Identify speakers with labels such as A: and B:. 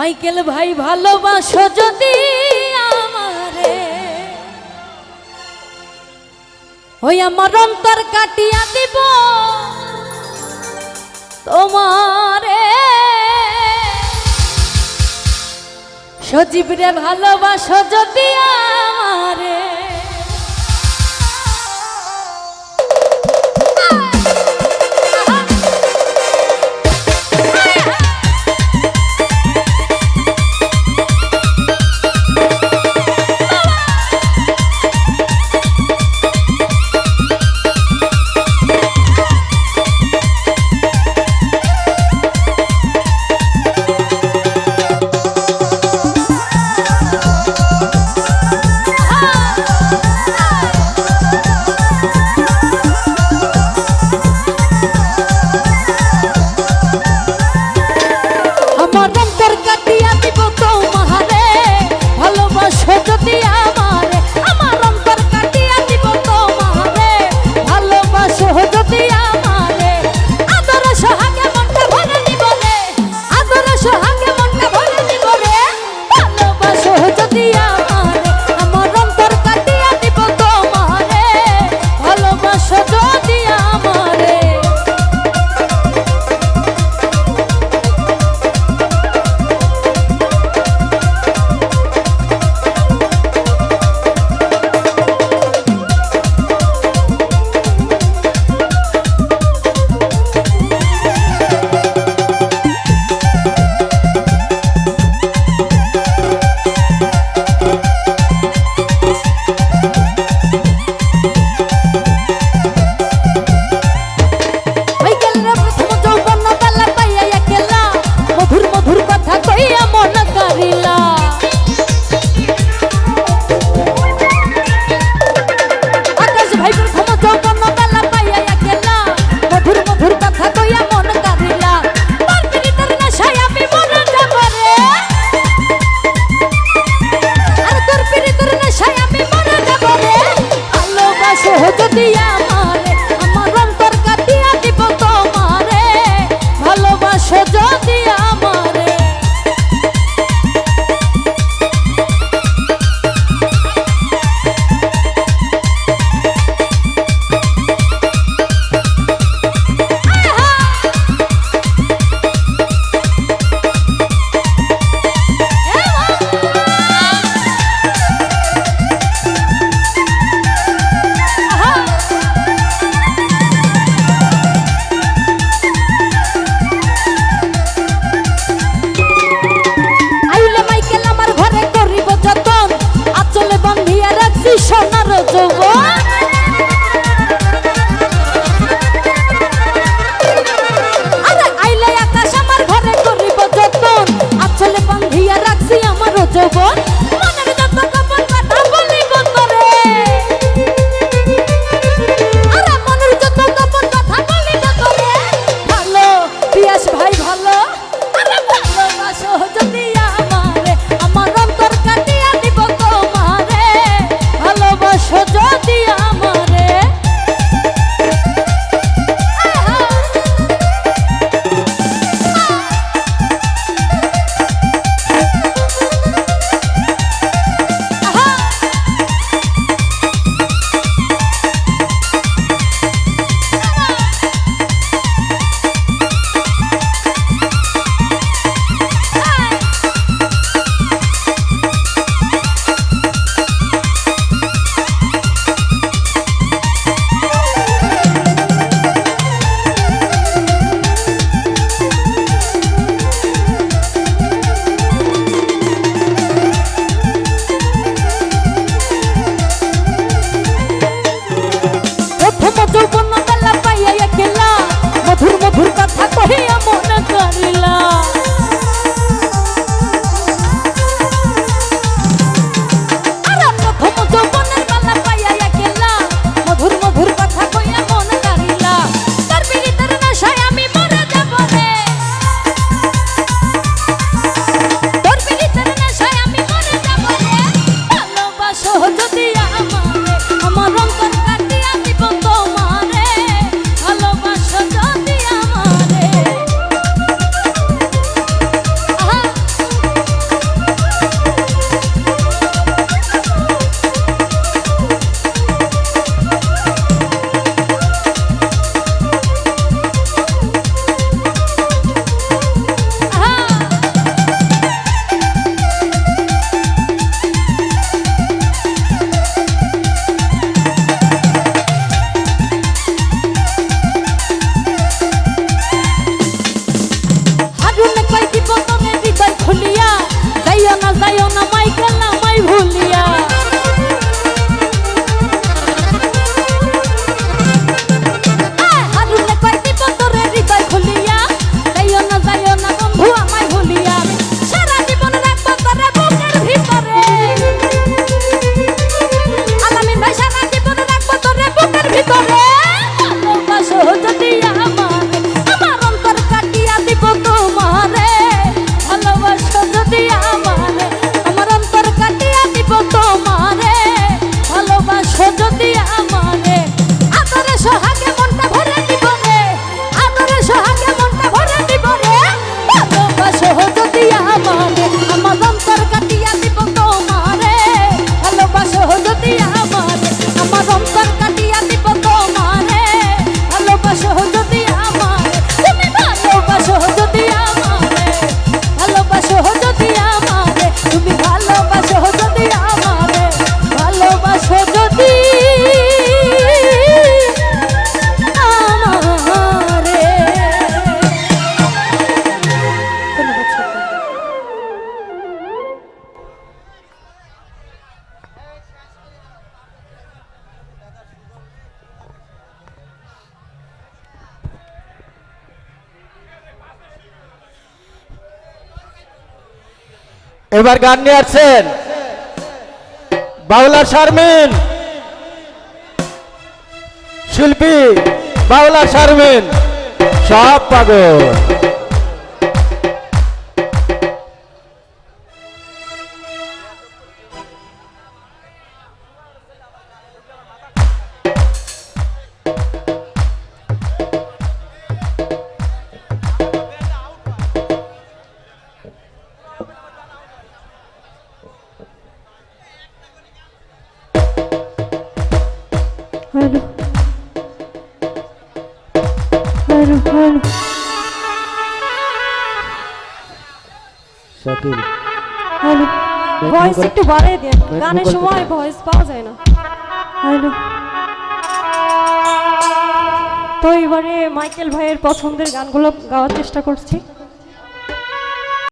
A: Michael ভাই, ভালোবাসো যদি আমারে। ওই আমার অন্তর কাটিয়া দিব তোমারে। সজীব রে ভালোবাসো যদি আমারে। Two, what?
B: গলামাই ভুলিয়া এবার গান নিয়ে আসছেন বাউলা শারমিন শিল্পী বাউলা শারমিন সব পাগল। শাকিল
A: হ্যালো ভয়েস একটু বাড়িয়ে দেন। গানের সময় ভয়েস পাওয়া যায় না। হ্যালো। তো এবারে মাইকেল ভাইয়ের পছন্দের গানগুলো গাওয়ার চেষ্টা করছি।